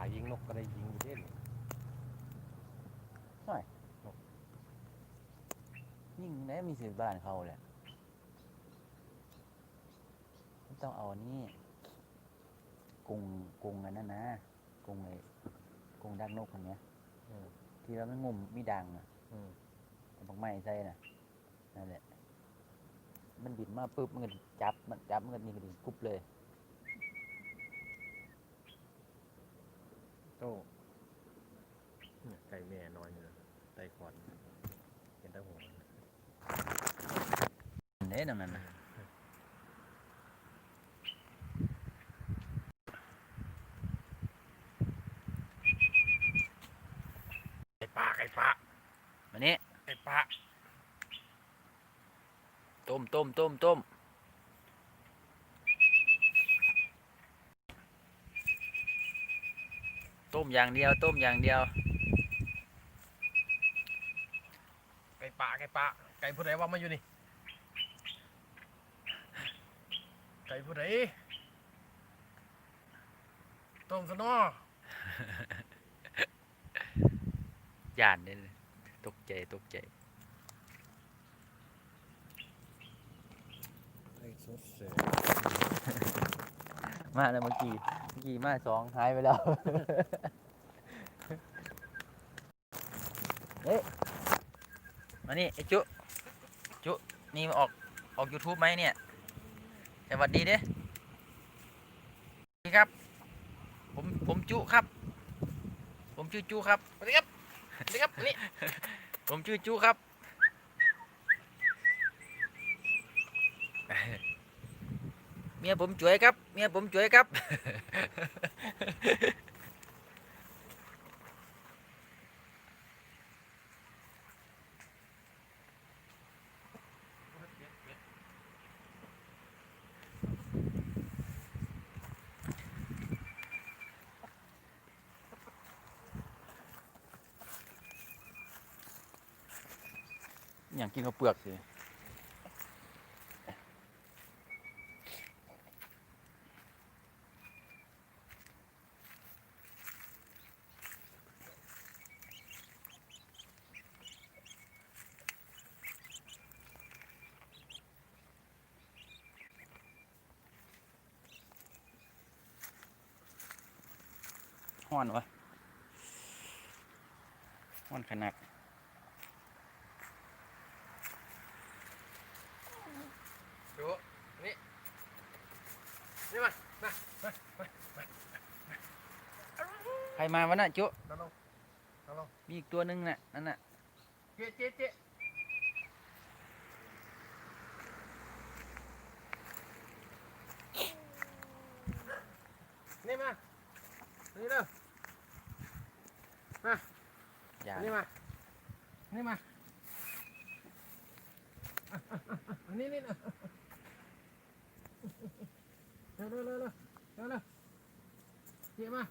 ายิงนกก็ได้ยิงอยู่เด้นยิ่งได้มีสิบบ้านเขาแหละไม่ต้องเอาอันนี้กรงกรงอันนั้นนะกรงไอ้กรงดักนกคนเนี้ยอืมที่เราไม่งุ่มมีดังอะอืมเอาบักไม้ใส่น่ะนั่นแหละมันบินมาปุ๊บมันก็จับมันจับมันก็นี่ก็ดีกุบเลย โต้เนี่ยไก่แม่น้อยอยู่นะไก่ขอนเห็นแตาหัวเด้ตรงนั้นนะไก่ปลาไก่ปลามานี้ไก่ปลาต้มต้มต้มต้มต้ม อย่างเดียว ต้มอย่างเดียว ไก่ปลาไก่ปลาไก่ผู้ใดว่ามาอยู่นี่ ไก่ผู้ใดต้มซะเนอย่านเนี่ยตกใจตกใจไก่สดเสยมาแล้วเมื่อกี้เมื่อ กี้มาสองหายไปแล้วเฮ้ยมานี่ไอ้จุ จุนี่มาออกออก YouTube ไหมเนี่ย สวัสดีเด้นี่ครับ ผมผมจุครับ ผมชื่อจุครับสวัสดีครับสวัสดีครับนี่ผมชื่อจุครับ เมียผมจ่วยครับ เมียผมจ่วยครับ อย่างกินข้าวเปลือกสิ ห้อนวะห้อนขนาดดูนี่นี่มามามามามาใครมาวะน่ะจุน้องน้องน้องน้องมีอีกตัวหนึงน่ะนั่นน่ะเจ๊เจ๊เจ๊นี่มานี่เร็วอย่านี่มานี่มาอันนี่นี่นะเร็วเร็วเร็วเร็วเร็วเร็วเจ๊มา